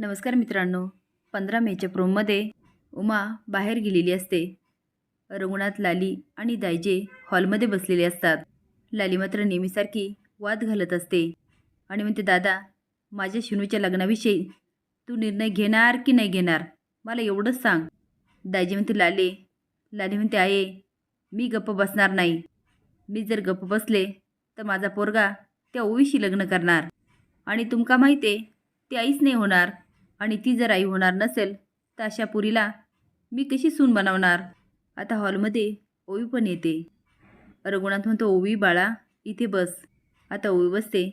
नमस्कार मित्रांनो. पंधरा मेच्या प्रोममध्ये उमा बाहेर गेलेली असते. रंगणात लाली आणि दायजे हॉलमध्ये बसलेले असतात. लाली मात्र नेहमीसारखी वाद घालत असते. आणि म्हणते दादा माझ्या शिनूच्या लग्नाविषयी तू निर्णय घेणार की नाही घेणार? मला एवढंच सांग. दायजे म्हणते लाले. लाली म्हणते आहे. मी गप्प बसणार नाही. मी जर गप्प बसले तर माझा पोरगा त्या ओवीशी लग्न करणार. आणि तुमका माहिती आहे ते आईच नाही होणार. आणि ती जर आई होणार नसेल तर अशा पुरीला मी कशी सून बनवणार? आता हॉलमध्ये ओवी पण येते. रघुनाथ म्हणतो ओवी बाळा इथे बस. आता ओवी बसते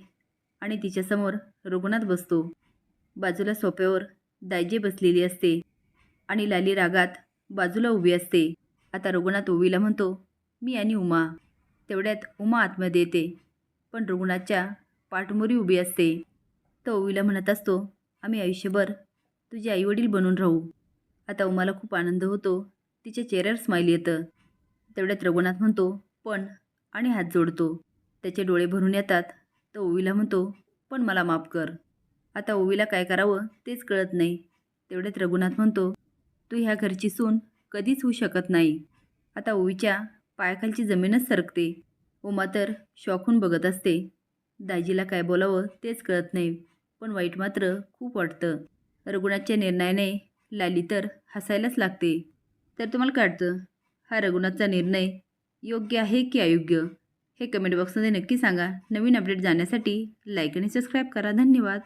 आणि तिच्यासमोर रघुनाथ बसतो. बाजूला सोप्यावर दायजे बसलेली असते आणि लाली रागात बाजूला उभी असते. आता रघुनाथ ओवीला म्हणतो मी आणि उमा. तेवढ्यात उमा आतमध्ये येते पण रघुनाथच्या पाठमोरी उभी असते. तर ओवीला म्हणत असतो आम्ही आयुष्यभर तुझे आईवडील बनून राहू. आता उमाला खूप आनंद होतो. तिच्या चेहऱ्यावर स्माईल येतं. तेवढ्यात रघुनाथ म्हणतो पण आणि हात जोडतो. त्याचे डोळे भरून येतात. तर ओवीला म्हणतो पण मला माफ कर. आता ओवीला काय करावं तेच कळत नाही. तेवढ्यात रघुनाथ म्हणतो तू ह्या घरची सून कधीच होऊ शकत नाही. आता ओवीच्या पायाखालची जमीनच सरकते. उमा तर शॉकून बघत असते. दाजीला काय बोलावं तेच कळत नाही. पण वाईट मात्र खूप वाटतं. रघुनाथच्या निर्णयाने लाली तर हसायलाच लागते. तर तुम्हाला काय वाटतं? हा रघुनाथचा निर्णय योग्य आहे की अयोग्य? हे कमेंट बॉक्समध्ये नक्की सांगा. नवीन अपडेट जाण्यासाठी लाईक आणि सबस्क्राईब करा. धन्यवाद.